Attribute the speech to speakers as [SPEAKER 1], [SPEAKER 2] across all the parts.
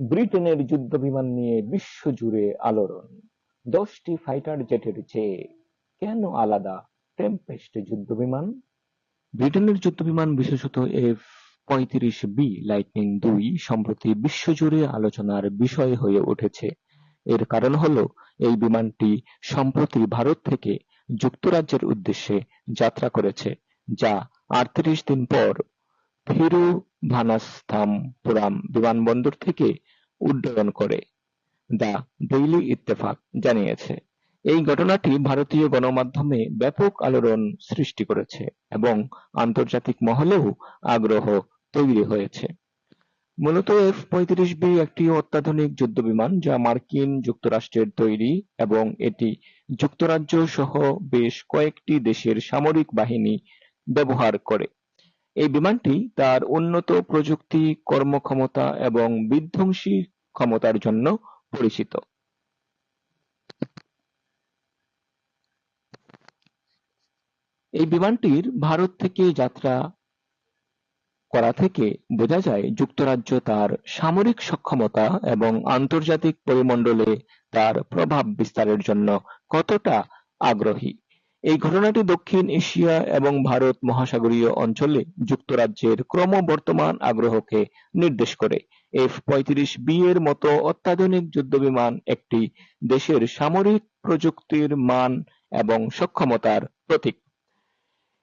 [SPEAKER 1] ব্রিটেনের যুদ্ধবিমান নিয়ে বিশ্বজুড়ে আলোড়ন। দশটি ফাইটার জেটের চেয়ে কেন আলাদা টেম্পেস্ট যুদ্ধবিমান ব্রিটেনের যুদ্ধবিমান বিশেষত এফ পঁয়ত্রিশ বি, লাইটনিং দুই, সম্প্রতি বিশ্বজুড়ে আলোচনার বিষয় হয়ে উঠেছে। এর কারণ হল, এই বিমানটি সম্প্রতি ভারত থেকে যুক্তরাজ্যের উদ্দেশ্যে যাত্রা করেছে, যা আটত্রিশ দিন পর থিরুভানাস্থামপুরাম বিমানবন্দর থেকে উড্ডয়ন করে, দ্য ডেইলি ইত্তেফাক জানিয়েছে। এই ঘটনাটি ভারতীয় গণমাধ্যমে ব্যাপক আলোড়ন সৃষ্টি করেছে এবং আন্তর্জাতিক মহলেও আগ্রহ তৈরি হয়েছে। মূলত এফ পঁয়ত্রিশ বি একটি অত্যাধুনিক যুদ্ধবিমান যা মার্কিন যুক্তরাষ্ট্রের তৈরি এবং এটি যুক্তরাজ্য সহ বেশ কয়েকটি দেশের সামরিক বাহিনী ব্যবহার করে। এই বিমানটি তার উন্নত প্রযুক্তি, কর্মক্ষমতা এবং বিধ্বংসী ক্ষমতার জন্য পরিচিত। এই বিমানটির ভারত থেকে যাত্রা করা থেকে বোঝা যায় যুক্তরাজ্য তার সামরিক সক্ষমতা এবং আন্তর্জাতিক পরিমণ্ডলে তার প্রভাব বিস্তারের জন্য কতটা আগ্রহী। এই ঘটনাটি দক্ষিণ এশিয়া এবং ভারত মহাসাগরীয় অঞ্চলে যুক্তরাজ্যের ক্রমবর্ধমান আগ্রহকে নির্দেশ করে। এফ পঁয়ত্রিশ বি এর মতো অত্যাধুনিক যুদ্ধবিমান একটি দেশের সামরিক প্রযুক্তির মান এবং সক্ষমতার প্রতীক।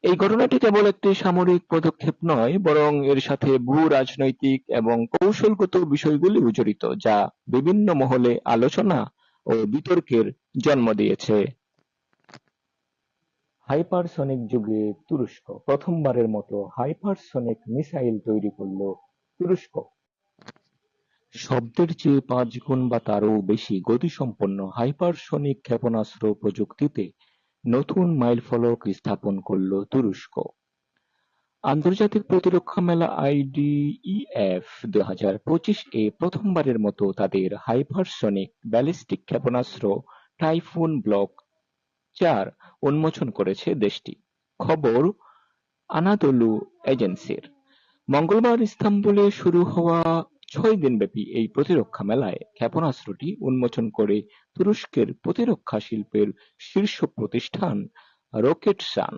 [SPEAKER 1] এই ঘটনাটি কেবল একটি সামরিক পদক্ষেপ নয়, বরং এর সাথে ভূ-রাজনৈতিক এবং কৌশলগত বিষয়গুলিও জড়িত, যা বিভিন্ন মহলে আলোচনা ও বিতর্কের জন্ম দিয়েছে। হাইপারসনিক যুগে তুরস্ক প্রথমবারের মতো হাইপারসনিক মিসাইল তৈরি করল তুরস্ক। শব্দের চেয়ে পাঁচ গুণ বা তারও বেশি গতিসম্পন্ন হাইপারসনিক ক্ষেপণাস্ত্র প্রযুক্তিতে নতুন মাইলফলক স্থাপন করল তুরস্ক। আন্তর্জাতিক প্রতিরক্ষা মেলা আইডিইএফ দুহাজার পঁচিশ এ প্রথমবারের মতো তাদের হাইপারসনিক ব্যালিস্টিক ক্ষেপণাস্ত্র টাইফুন ব্লক চার উন্মোচন করেছে দেশটি। খবর আনাদোলু এজেন্সির। মঙ্গলবার ইস্তাম্বুলে শুরু হওয়া ছয় দিনব্যাপী এই প্রতিরক্ষা মেলায় ক্ষেপণাস্ত্রটি উন্মোচন করে তুরস্কের প্রতিরক্ষা শিল্পের শীর্ষ প্রতিষ্ঠান রকেটসান।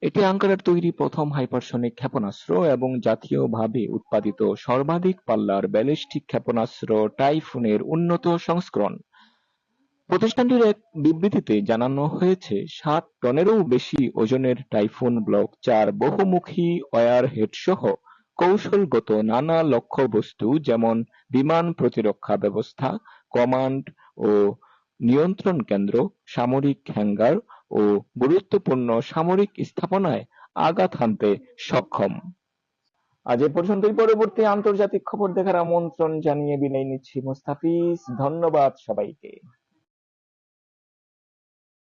[SPEAKER 1] এটি আঙ্কারার তৈরি প্রথম হাইপারসনিক ক্ষেপণাস্ত্র এবং জাতীয়ভাবে উৎপাদিত সর্বাধিক পাল্লার ব্যালিস্টিক ক্ষেপণাস্ত্র টাইফুনের উন্নত সংস্করণ। প্রতিষ্ঠানটির এক বিবৃতিতে জানানো হয়েছে, সাত টনেরও বেশি ওজনের টাইফুন ব্লক চার বহুমুখী ওয়ারহেডসহ কৌশলগত নানা লক্ষ্যবস্তু যেমন বিমান প্রতিরক্ষা ব্যবস্থা, কমান্ড ও নিয়ন্ত্রণ কেন্দ্র, সামরিক হ্যাঙ্গার ও গুরুত্বপূর্ণ সামরিক স্থাপনায় আঘাত হানতে সক্ষম। আজ এ পর্যন্তই পরবর্তী আন্তর্জাতিক খবর দেখার আমন্ত্রণ জানিয়ে বিদায় নিচ্ছি মোস্তাফিজ ধন্যবাদ সবাইকে।